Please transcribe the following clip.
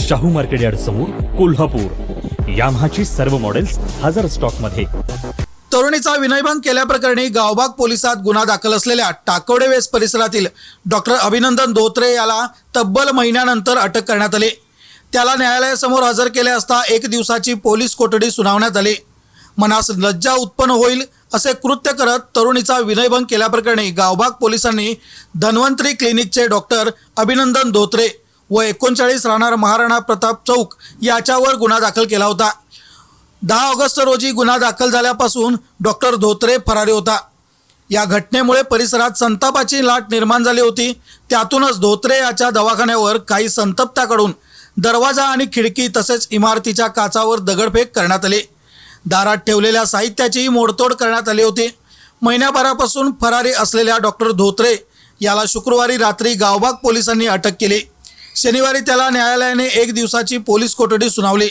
Shahu market yard समोर कोल्हापूर. याम्हाची सर्व models हजर स्टॉकमध्ये तरुणीचा विनयभंग केल्याप्रकरणी गावबाग पोलिसात गुन्हा दाखल असलेल्या टाकोडे वेस परिसरातील डॉक्टर अभिनंदन धोत्रे याला तब्बल महिन्यानंतर अटक करण्यात आली. त्याला न्यायालयासमोर हजर केले असता एक दिवसाची पोलीस कोठडी सुनावण्यात आली. मनास लज्जा उत्पन्न होईल असे कृत्य करत तरुणीचा विनयभंग केल्याप्रकरणी गावबाग पोलिसांनी धन्वंतरी क्लिनिकचे डॉक्टर अभिनंदन धोत्रे व एकोणचाळीस राहणार महाराणा प्रताप चौक याच्यावर गुन्हा दाखल केला होता. दहा ऑगस्ट रोजी गुन्हा दाखल झाल्यापासून डॉक्टर धोत्रे फरारी होता. या घटनेमुळे परिसरात संतापाची लाट निर्माण झाली होती. त्यातूनच धोत्रे याच्या दवाखान्यावर काही संतप्ताकडून दरवाजा आणि खिडकी तसेच इमारतीच्या काचावर दगडफेक करण्यात आली. दारात ठेवलेल्या साहित्याचीही मोडतोड करण्यात आली होती. महिन्याभरापासून फरारी असलेल्या डॉक्टर धोत्रे याला शुक्रवारी रात्री गावबाग पोलिसांनी अटक केली. शनिवारी त्याला न्यायालयाने एक दिवसाची पोलीस कोठडी सुनावली.